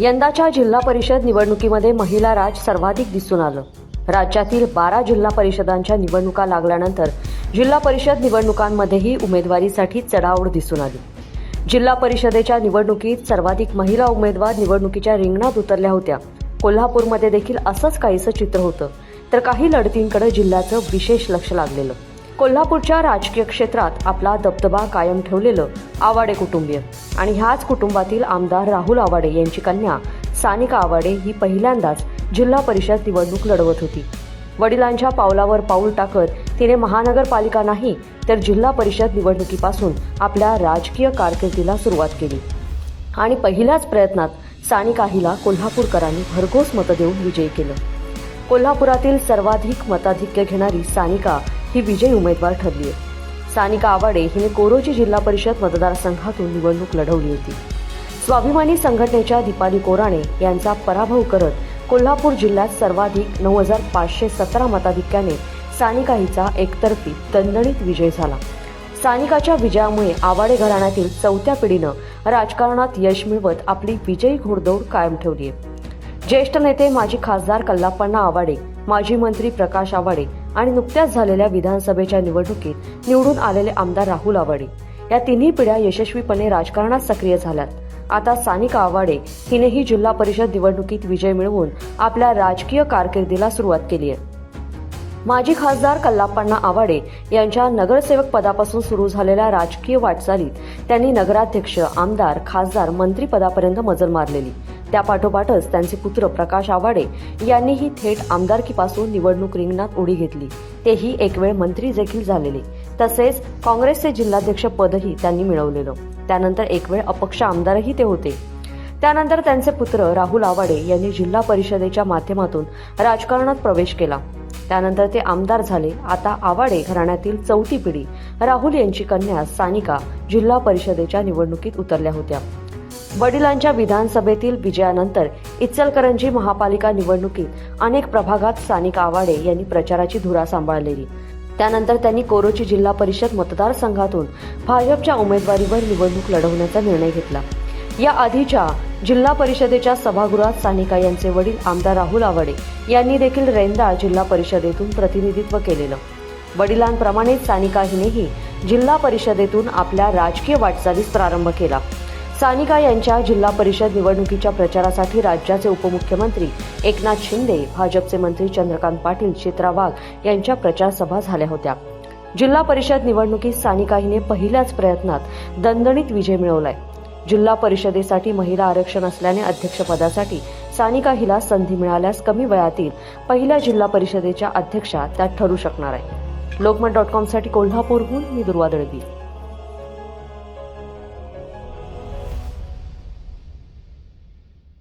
यंदाच्या जिल्हा परिषद निवडणुकीमध्ये महिला राज सर्वाधिक दिसून आलं. राज्यातील बारा जिल्हा परिषदांच्या निवडणुका लागल्यानंतर जिल्हा परिषद निवडणुकांमध्येही उमेदवारीसाठी चढाओढ दिसून आली. जिल्हा परिषदेच्या निवडणुकीत सर्वाधिक महिला उमेदवार निवडणुकीच्या रिंगणात उतरल्या होत्या. कोल्हापूरमध्ये देखील असंच काहीसं चित्र होतं तर काही लढतींकडे जिल्ह्याचं विशेष लक्ष लागलेलं. कोल्हापूरच्या राजकीय क्षेत्रात आपला दबदबा कायम ठेवलेलं आवाडे कुटुंबीय. आणि ह्याच कुटुंबातील आमदार राहुल आवाडे यांची कन्या सानिका आवाडे ही पहिल्यांदाच जिल्हा परिषद निवडणूक लढवत होती. वडिलांच्या पावलावर पाऊल टाकत तिने महानगरपालिका नाही तर जिल्हा परिषद निवडणुकीपासून आपल्या राजकीय कारकिर्दीला सुरुवात केली. आणि पहिल्याच प्रयत्नात सानिका हिला कोल्हापूरकरांनी भरघोस मतं देऊन विजयी केलं. कोल्हापुरातील सर्वाधिक मताधिक्य घेणारी सानिका ही विजयी उमेदवार ठरली आहे. सानिका आवाडे हिने कोरोची जिल्हा परिषद मतदारसंघातून निवडणूक लढवली होती. स्वाभिमानी संघटनेच्या दीपाली कोराणे यांचा पराभव करत कोल्हापूर जिल्ह्यात सर्वाधिक नऊ हजार पाचशे सतरा मताधिक्याने सानिका हिचा एकतर्फी दणदणीत विजय झाला. सानिकाच्या विजयामुळे आवाडे घराण्यातील चौथ्या पिढीनं राजकारणात यश मिळवत आपली विजयी घोडदौड कायम ठेवली आहे. ज्येष्ठ नेते माजी खासदार कल्लाप्पण्णा आवाडे माजी मंत्री प्रकाश आवाडे आणि नुकत्याच झालेल्या विधानसभेच्या निवडणुकीत निवडून आलेले आमदार राहुल आवाडे या तिन्ही पिढ्या यशस्वीपणे राजकारणात सक्रिय झाल्यात. आता सानिका आवाडे हिनेही जिल्हा परिषद निवडणुकीत विजय मिळवून आपल्या राजकीय कारकिर्दीला सुरुवात केली आहे. माजी खासदार कल्लाप्पांना आवाडे यांच्या नगरसेवक पदापासून सुरू झालेल्या राजकीय वाटचालीत त्यांनी नगराध्यक्ष आमदार खासदार मंत्रीपदापर्यंत मजल मारलेली. त्यापाठोपाठच त्यांचे पुत्र प्रकाश आवाडे यांनीही थेट आमदारकीपासून निवडणूक रिंगणात उडी घेतली. तेही एक वेळ मंत्री देखील झालेले. तसेच काँग्रेसचे जिल्हाध्यक्ष पदही त्यांनी मिळवलेलं. त्यानंतर एक वेळ अपक्ष आमदारही ते होते. त्यानंतर त्यांचे पुत्र राहुल आवाडे यांनी जिल्हा परिषदेच्या माध्यमातून राजकारणात प्रवेश केला. त्यानंतर ते आमदार झाले. आता आवाडे घराण्यातील चौथी पिढी. राहुल यांची कन्या सानिका जिल्हा परिषदेच्या निवडणुकीत उतरल्या होत्या. वडिलांच्या विधानसभेतील विजयानंतर इचलकरंजी महापालिका निवडणुकीत अनेक प्रभागात सानिका आवाडे यांनी प्रचाराची धुरा सांभाळलेली. त्यानंतर त्यांनी कोरोची जिल्हा परिषद मतदारसंघातून भाजपच्या उमेदवारीवर निवडणूक लढवण्याचा निर्णय घेतला. या आधीच्या जिल्हा परिषदेच्या सभागृहात सानिका यांचे वडील आमदार राहुल आवाडे यांनी देखील रेंदा जिल्हा परिषदेतून प्रतिनिधित्व केलेलं. वडिलांप्रमाणेच सानिका हिनेही जिल्हा परिषदेतून आपल्या राजकीय वाटचालीस प्रारंभ केला. सानिका यांच्या जिल्हा परिषद निवडणुकीच्या प्रचारासाठी राज्याचे उपमुख्यमंत्री एकनाथ शिंदे भाजपचे मंत्री चंद्रकांत पाटील चित्रा वाघ यांच्या प्रचारसभा झाल्या होत्या. जिल्हा परिषद निवडणुकीत सानिका हिने पहिल्याच प्रयत्नात दणदणीत विजय मिळवलाय. जिल्हा परिषदेसाठी महिला आरक्षण असल्याने अध्यक्षपदासाठी सानिका हिला संधी मिळाल्यास कमी वयातील पहिल्या जिल्हा परिषदेच्या अध्यक्षा त्यात ठरू शकणार आहे. लोकमत डॉट कॉमसाठी कोल्हापूरहून मी दुर्वा दळवी.